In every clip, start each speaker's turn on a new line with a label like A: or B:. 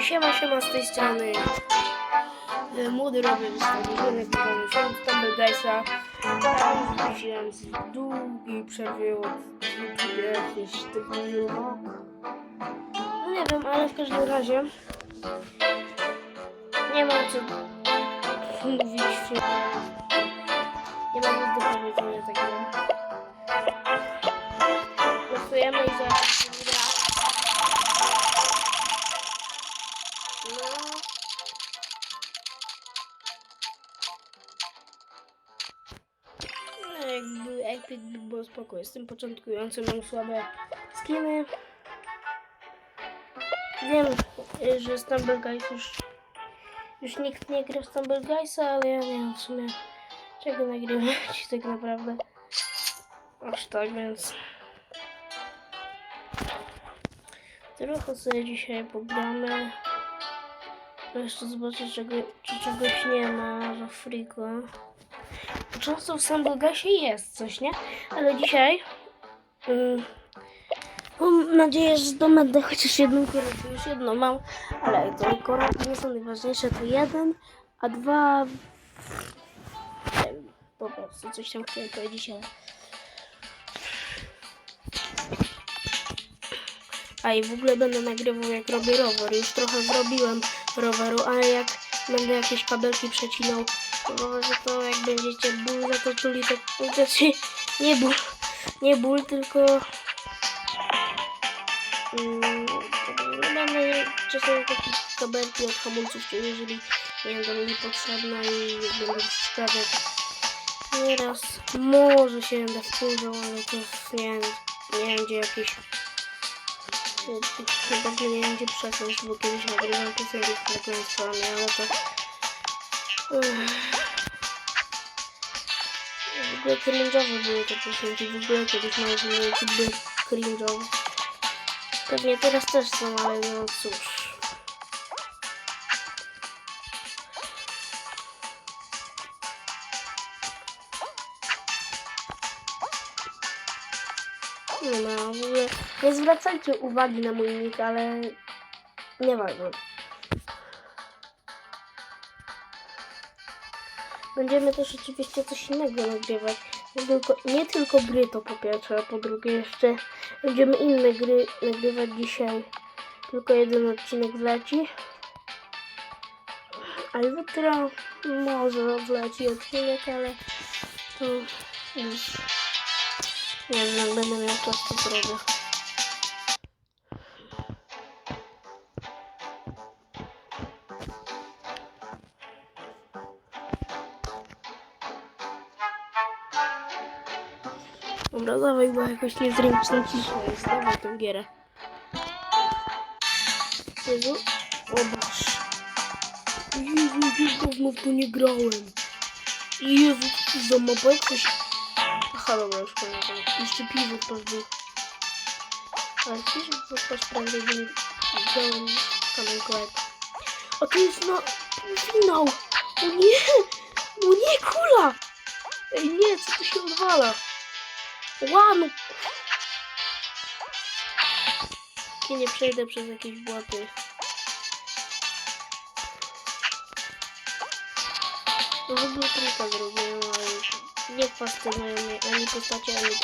A: Siema, siema z tej strony. E, Młody film Stumble Guysa. Ja już wróciłem z długiej przerwy od YouTube, jakieś tygodniu rok. No nie wiem, ale w każdym razie nie mam co mówić. Nie mam nic do powiedzenia takiego. Głosujemy i zaraz by było spoko. Jestem początkujący, mam słabe skiny. Wiem, że Stumble Guys już, już nikt nie gra w Stumble Guysa, ale ja nie wiem w sumie czego nagrywać tak naprawdę. Aż tak, więc trochę sobie dzisiaj pogramy. Jeszcze zobaczę, czego, czy czegoś nie ma za friko. Często w Sambogasie jest coś, nie? Ale dzisiaj ym, mam nadzieję, że zdobędę chociaż jedną koronkę. Już jedną mam, ale to koronki nie są najważniejsze. To jeden, a dwa... Wiem, po prostu coś tam chciałem powiedzieć, ale... A i w ogóle będę nagrywał jak robię rower. Już trochę zrobiłem roweru, ale jak będę jakieś kabelki przecinał w rowerze, to jak będziecie ból za to czuli, to znaczy nie ból, nie ból, tylko mm, no będę czasem takie kabelki od hamulców, czy jeżeli będą mi potrzebne i będą przeszkadzać. Nieraz może się będę wkurzał, ale to nie wiem, nie będzie jakieś Chyba nie będzie przesiąść, bo kiedyś nagrywam piosenki z frekwencjami, ale to... W ogóle cringe'owe były te piosenki, w ogóle kiedyś moje filmiki były cringe'owe. Pewnie teraz też są, ale no cóż. Nie no, w ogóle nie zwracajcie uwagi na mój nick, ale nieważne. Będziemy też oczywiście coś innego nagrywać. Nie tylko, nie tylko gry to po pierwsze, a po drugie jeszcze będziemy inne gry nagrywać dzisiaj. Tylko jeden odcinek wleci. A jutro może wleci odcinek, ale to już nie wiem, będę miał czas, to zrobię. Dawaj, bo jakoś niezręczna cisza jest. Dawaj tą gierę. Jezu. O Boż. Jezu, już dawno w to nie grałem. Jezu, to za mapa? Jak coś... Aha, dobra, już pamiętam. Jeszcze piwo paździu. Ale piwo w paź prędzej będzie grałem Kamen Club. A to jest na finał! O nie! O nie, kula! Ej, nie, co tu się odwala? Ła, no... Nie przejdę przez jakieś błaty. No w ogóle trika zrobiłem, ale nie fascynują mnie ani postacie, ani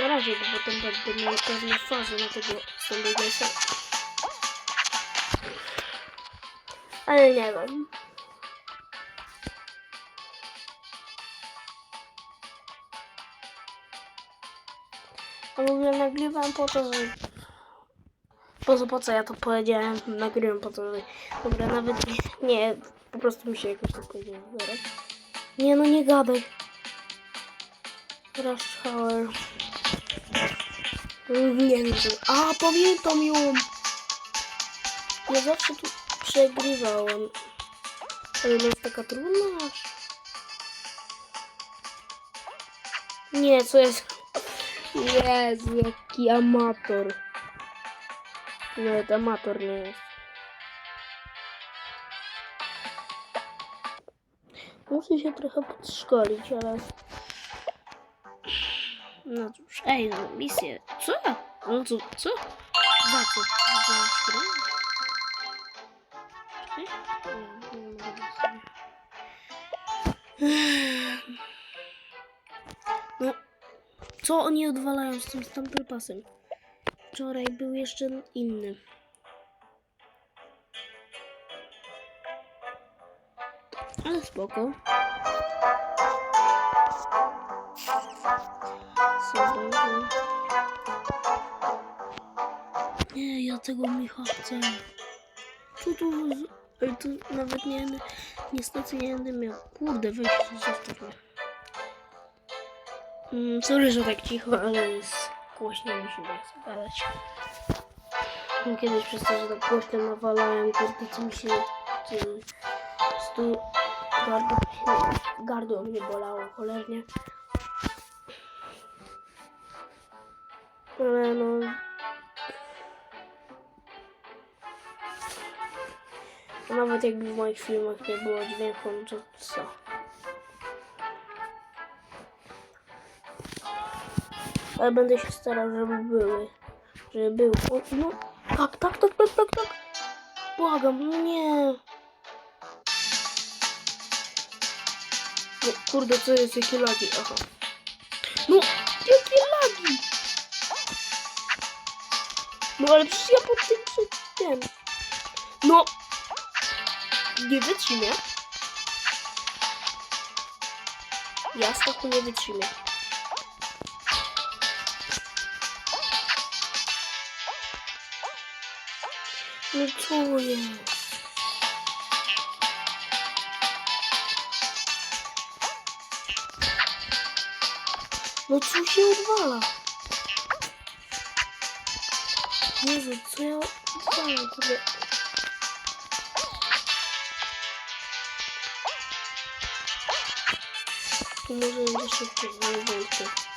A: Na razie, bo potem będę miał pewne fazy na tego Sandogasa. Ale nie wiem. W ogóle nagrywam po to, że... Po co, po co ja to powiedziałem? Nagrywam po to, że... Dobra, nawet nie... Po prostu mi się jakoś tak powiedziało. Nie no, nie gadaj. Rush Hour. Nie wiem. A, pamiętam ją! Ja zawsze tu przegrywałem. Ale jest taka trudna. Nie, co jest... Jezu, jaki amator. Nawet amator nie jest. Muszę się trochę podszkolić, ale... No cóż, ej, no, misję. Co? No co? Co? Za co? Za co co oni odwalają z tym Stamper Passem? Wczoraj był jeszcze inny. Ale spoko. Nie, ja tego Micha chcę. Co tu? Ej, tu nawet nie, niestety nie będę miał. Kurde, weź, zostaw mnie. Mm, sorry, że tak cicho, ale jest głośno mi się nie chce gadać. Kiedyś przez to, że tak głośno nawalałem, co mi się... Czy, stu, gardło, gardło mnie bolało cholernie. Ale no... Nawet jakby w moich filmach nie było dźwięku, no to co? Ale będę się starał, żeby były. Żeby był. O, no, tak, tak, tak, tak, tak, tak. Błagam, no nie. No, kurde, co jest, jakie lagi? Aha. No, jakie lagi? No, ale przecież ja pod tym przed tym. No. Nie wytrzymie. Ja z taku nie wytrzymię. No co jest? No co się odwala? Jezu, co ja odwalam, kurde. Może szybciej, ale wejście.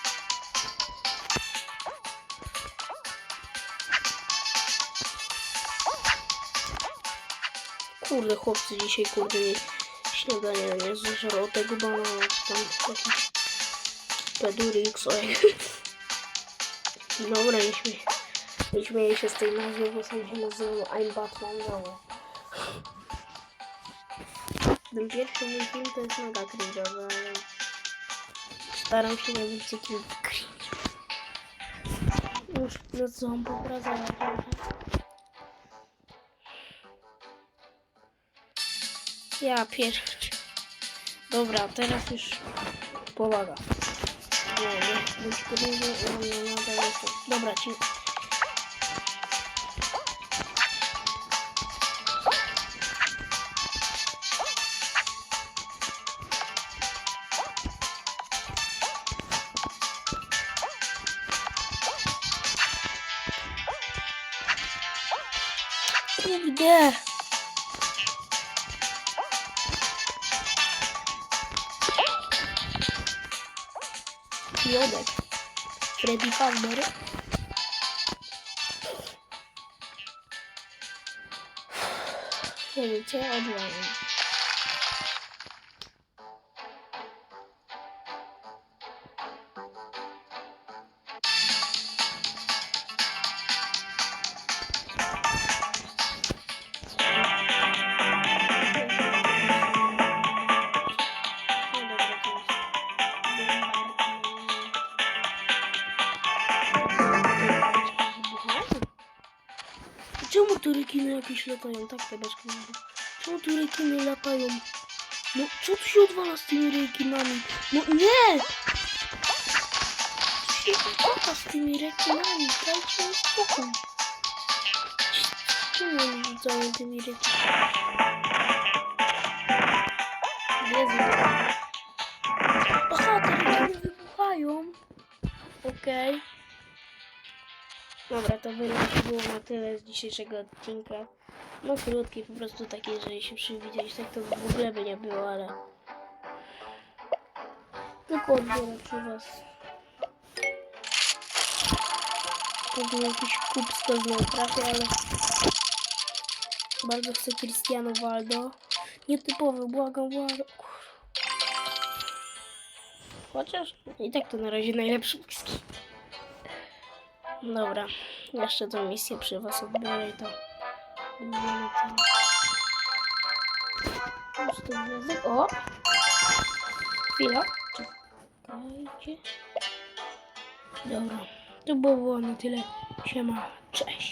A: Kurde, chłopcy dzisiaj, kurde, nie, śniadanie nie zżerał tego banana, tam jakiś pedurix, oj. Dobra, nie śmieję, nie śmieję się z tej nazwy, bo sam się nazywał I'm Batman, dobra. Ten pierwszy mój film to jest mega cringe'owy, ale staram się nie być takim cringe. Już no co, popracowałem Ja pierwszy. Dobra, teraz już powaga. Dobra, ci. Kurde. Freddy Fazbear. Nie wiem, co rekiny jakieś latają? Tak, te beczki mówię. Czemu tu rekiny latają? No, co tu się odwala z tymi rekinami? No nie! Co się odwala z tymi rekinami? Dajcie mi spokój. Czemu oni rzucają tymi rekinami? Jezu. Aha, te rekiny wybuchają. Okej. Dobra, to by było na tyle z dzisiejszego odcinka. No krótki, po prostu taki, jeżeli się przywidzieć, tak to w ogóle by nie było, ale... Tylko odbiorę przy was. Pewnie jakiś kubsko znowu trafię, ale... Bardzo chcę Cristiano Waldo. Nietypowy, błagam, błagam. Chociaż i tak to na razie najlepszy whisky. Dobra, jeszcze tą misję przy was odbiorę i to... O! Chwila. Czekajcie. Dobra, to było na tyle. Siema, cześć.